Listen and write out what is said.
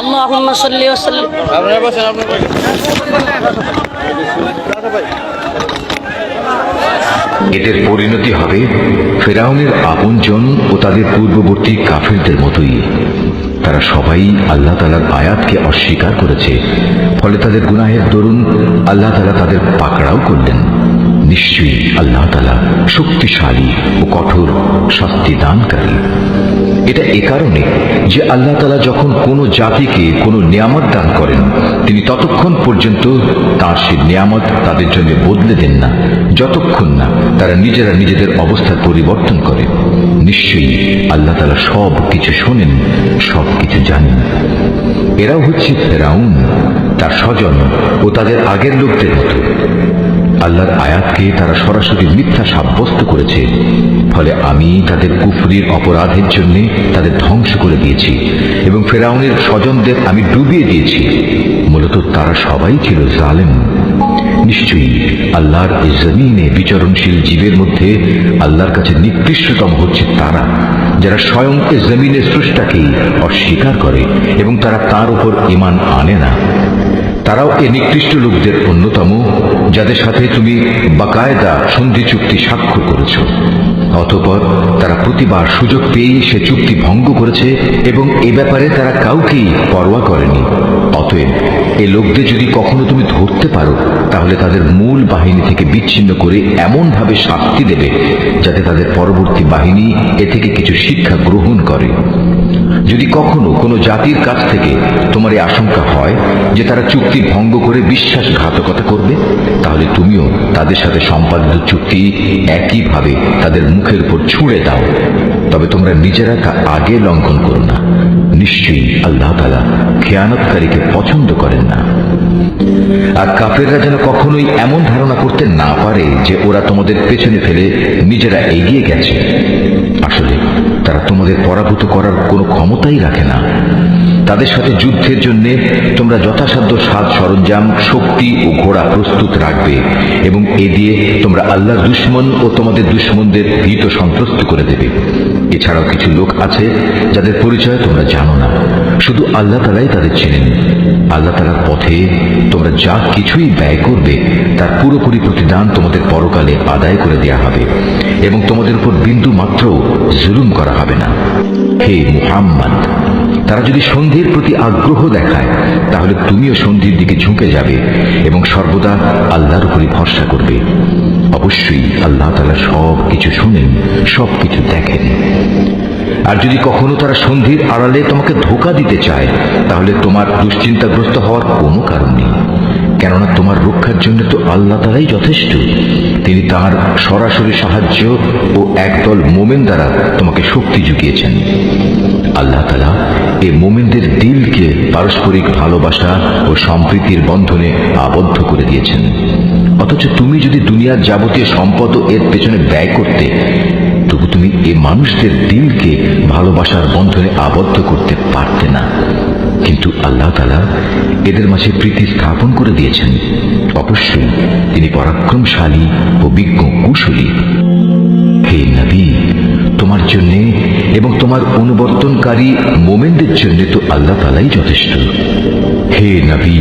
اللهم صل وسلم আপনারা বসেন আপনারা বসেন এদের পরিণতি হবে ফেরাউনের আপনজন ও তাদের পূর্ববর্তী কাফিরদের মতোই তারা সবাই আল্লাহ তালার আয়াতকে অস্বীকার করেছে ফলে তাদের গুনাহের দরুন আল্লাহ তালা তাদের পাকড়াও করলেন নিশ্চয়ই আল্লাহ তালা শক্তিশালী ও কঠোর শাস্তি দানকারী এটা এ কারণে যে আল্লাহ তালা যখন কোনো জাতিকে কোনো নিয়ামত দান করেন, তিনি ততক্ষণ পর্যন্ত তার সেই নিয়ামত তাদের জন্য বদলে দেন না, যতক্ষণ না তারা নিজেরা নিজেদের অবস্থার পরিবর্তন করে। নিশ্চয়ই আল্লাহ তালা সব কিছু শোনেন, সব কিছু জানেন। এরাও হচ্ছে ফেরাউন, তার স্বজন ও তাদের আগের লোকদের মতো। আল্লাহর আয়াতকে তারা সরাসরি মিথ্যা সাব্যস্ত করেছে। ফলে আমি তাদের কুফরির অপরাধের জন্য তাদের ধ্বংস করে দিয়েছি এবং ফেরাউনের স্বজনদের আমি ডুবিয়ে দিয়েছি। মূলত তারা সবাই ছিল জালেম। নিশ্চয়ই আল্লাহর এই জমিনে বিচরণশীল জীবের মধ্যে আল্লাহর কাছে নিকৃষ্টতম হচ্ছে তারা, যারা স্বয়ং এ জমিনের স্রষ্টাকেই অস্বীকার করে এবং তারা তার উপর ইমান আনে না। তারাও এ নিকৃষ্ট লোকদের অন্যতম, যাদের সাথে তুমি বাকায়দা সন্ধি চুক্তি স্বাক্ষর করেছ। অতপর তারা প্রতিবার সুযোগ পেয়েই সে চুক্তি ভঙ্গ করেছে এবং এ ব্যাপারে তারা কাউকেই পরোয়া করেনি। অতএব এ লোকদের যদি কখনো তুমি ধরতে পারো, তাহলে তাদের মূল বাহিনী থেকে বিচ্ছিন্ন করে এমনভাবে শাস্তি দেবে যাতে তাদের পরবর্তী বাহিনী এ থেকে কিছু শিক্ষা গ্রহণ করে। যদি কখনো কোনো জাতির কাছ থেকে তোমার এই আশঙ্কা হয় যে তারা চুক্তি ভঙ্গ করে বিশ্বাসঘাতকতা করবে, তাহলে তুমিও তাদের সাথে সম্পাদিত চুক্তি একইভাবে তাদের মুখের উপর ছুঁড়ে দাও। তবে তোমরা নিজেরা তা আগে লঙ্ঘন করো না। নিশ্চয়ই আল্লাহ তালা খেয়ানতকারীকে পছন্দ করেন না। আর কাফেররা যেন কখনোই এমন ধারণা করতে না পারে যে ওরা তোমাদের পেছনে ফেলে নিজেরা এগিয়ে গেছে। আসলে তারা তোমাদের পরাভূত করার কোনো ক্ষমতাই রাখে না। তাদের সাথে যুদ্ধের জন্য তোমরা যথাসাধ্য সাজ সরঞ্জাম, শক্তি ও ঘোড়া প্রস্তুত রাখবে এবং এ দিয়ে তোমরা আল্লাহর দুশ্মন ও তোমাদের দুশ্মনদের ভীত সন্ত্রস্ত করে দেবে। এছাড়াও কিছু লোক আছে যাদের পরিচয় তোমরা জানো না। শুধু আল্লাহ তালাই তাদের চেনেন। আল্লাহ তালার পথে তোমরা যা কিছুই ব্যয় করবে, তার পুরোপুরি প্রতিদান তোমাদের পরকালে আদায় করে দেয়া হবে এবং তোমাদের উপর বিন্দু মাত্র জুলুম করা হবে না। হে মুহাম্মদ, তারা যদি সন্ধির প্রতি আগ্রহ দেখায়, তাহলে তুমিও সন্ধির দিকে ঝুঁকে যাবে এবং সর্বদা আল্লাহর উপরই ভরসা করবে। অবশ্যই আল্লাহ তালা সব কিছু শুনেন সব কিছু দেখেন। আর যদি কখনো তারা সন্ধির আড়ালে তোমাকে ধোকা দিতে চায়, তাহলে তোমার দুশ্চিন্তাগ্রস্ত হওয়ার কোনো কারণ নেই। কেননা তোমার রক্ষার জন্য তো আল্লাহ তালাই যথেষ্ট। তিনি তার সরাসরি সাহায্য ও একদল মোমেন দ্বারা তোমাকে শক্তি জুগিয়েছেন। আল্লাহ তালা এ মোমেনদের দিলকে পারস্পরিক ভালোবাসা ও সম্প্রীতির বন্ধনে আবদ্ধ করে দিয়েছেন। অথচ তুমি যদি দুনিয়ার যাবতীয় সম্পদ এর পেছনে ব্যয় করতে তবু তুমি এ মানুষদের দিলকে ভালোবাসার বন্ধনে আবদ্ধ করতে পারতে না। কিন্তু আল্লাহ তালা এদের মাঝে প্রীতি স্থাপন করে দিয়েছেন। অবশ্যই তিনি পরাক্রমশালী ও বিজ্ঞ কুশলী। হে নবী, তোমার জন্য এবং তোমার অনুবর্তনকারী মোমেনদের জন্য তো আল্লাহ তালাই যথেষ্ট। হে নবী